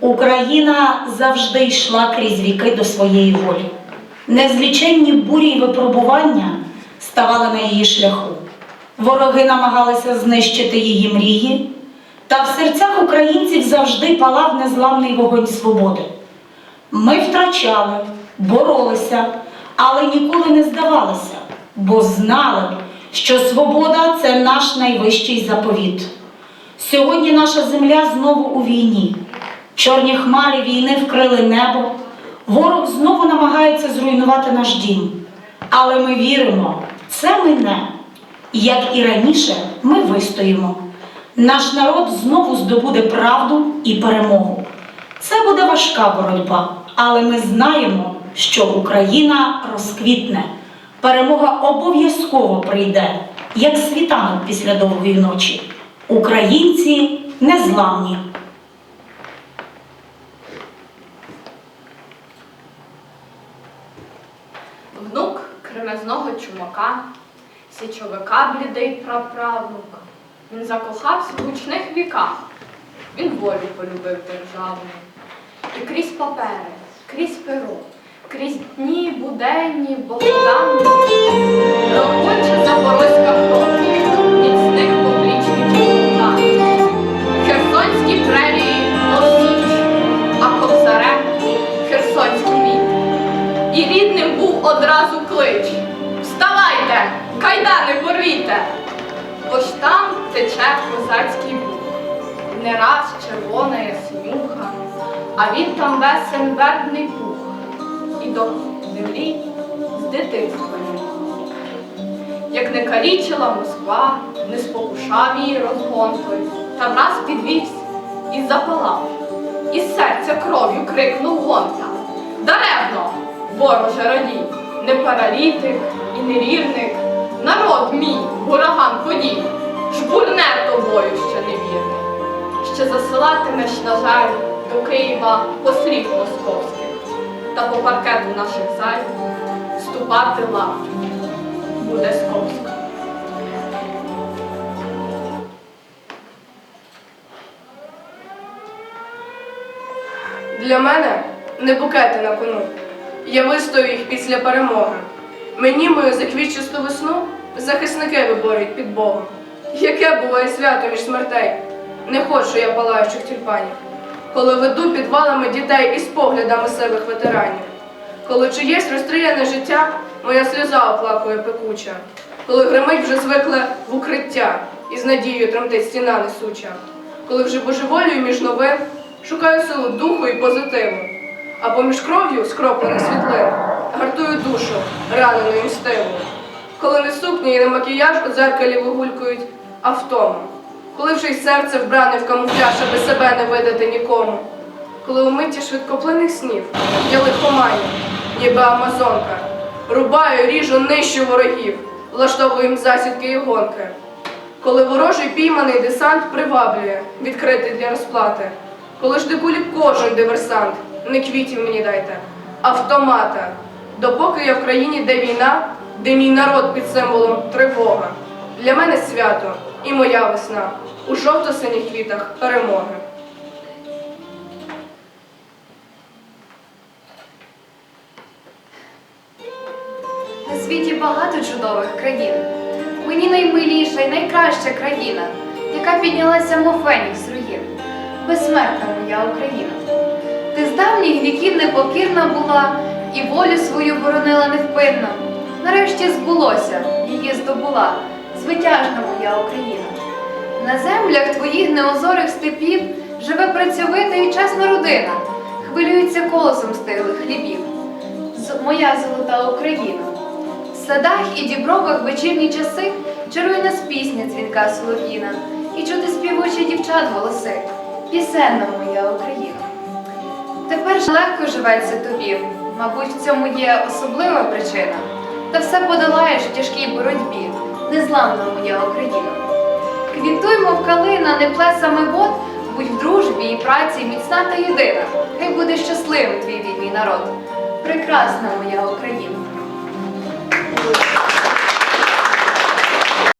Україна завжди йшла крізь віки до своєї волі. Незліченні бурі й випробування ставали на її шляху. Вороги намагалися знищити її мрії, та в серцях українців завжди палав незламний вогонь свободи. Ми втрачали, боролися, але ніколи не здавалися, бо знали, що свобода це наш найвищий заповіт. Сьогодні наша земля знову у війні. Чорні хмарі війни вкрили небо. Ворог знову намагається зруйнувати наш дім. Але ми віримо, це мине. Як і раніше, ми вистоїмо. Наш народ знову здобуде правду і перемогу. Це буде важка боротьба, але ми знаємо, що Україна розквітне. Перемога обов'язково прийде, як світанок після довгої ночі. Українці незламні. Внук кремезного чумака, січовика блідий праправнук. Він закохався в гучних віках. Він волю полюбив державну. І крізь папери, крізь перо, крізь дні буденні, богоданні, одразу клич. Вставайте, кайдани порвіте. Бо ж там тече козацький бух, не раз червона яснюха, а він там весен вербний пух, і до землі з дитинства. Як не калічила Москва, не спокушав її розгон той, та враз підвівся і запалав, і серця кров'ю крикнув гонта. Даремно, вороже радій, не паралітик і не вірник, народ мій, ураган подій, жбурне тобою ще невірний. Ще засилатимеш, на жаль, до Києва послів московських, та по паркету наших заль ступати лав буде сковсько. Для мене не букети на кону. Я вистою їх після перемоги. Мені мою заквітчасту весну захисники виборють під Богом. Яке буває свято між смертей? Не хочу я палаючих тюльпанів. Коли веду підвалами дітей із поглядами сивих ветеранів. Коли чиєсь розстріляне життя, моя сльоза оплакує пекуча. Коли гримить вже звикле в укриття, і з надією тремтить стіна несуча. Коли вже божеволюю між новин, шукаю силу духу і позитиву. А поміж кров'ю скроплених світлин гартую душу, ранену і мстиву. Коли не сукні і не макіяж у дзеркалі вигулькують, а втому. Коли вже й серце вбране в камуфляж, аби себе не видати нікому. Коли у миті швидкоплинних снів я лихоманю, ніби амазонка. Рубаю, ріжу, нищу ворогів, влаштовую їм засідки і гонки. Коли ворожий пійманий десант приваблює, відкритий для розплати. Коли ж кулі кожен диверсант, не квітів мені дайте, автомата. Допоки я в країні, де війна, де мій народ під символом тривога. Для мене свято і моя весна у жовто-синіх квітах перемоги. На світі багато чудових країн. Мені наймиліша і найкраща країна, яка піднялася мов фенікс руїн. Безсмертна моя Україна. Ти з давніх віків непокірна була і волю свою боронила невпинно. Нарешті збулося, її здобула, звитяжна моя Україна. На землях твоїх неозорих степів живе працьовита і чесна родина, хвилюється колосом стиглих хлібів. Моя золота Україна. В садах і дібровах вечірні часи чарує нас пісня дзвінка солов'їна, і чути співучі дівчат голоси. Пісенна моя Україна. Тепер ж легко живеться тобі, мабуть, в цьому є особлива причина. Та все подолаєш в тяжкій боротьбі, незламна моя Україна. Квітуй, мов калина, не плесами вод, будь в дружбі і праці міцна та єдина. Хай буде щасливим твій вільний народ. Прекрасна моя Україна.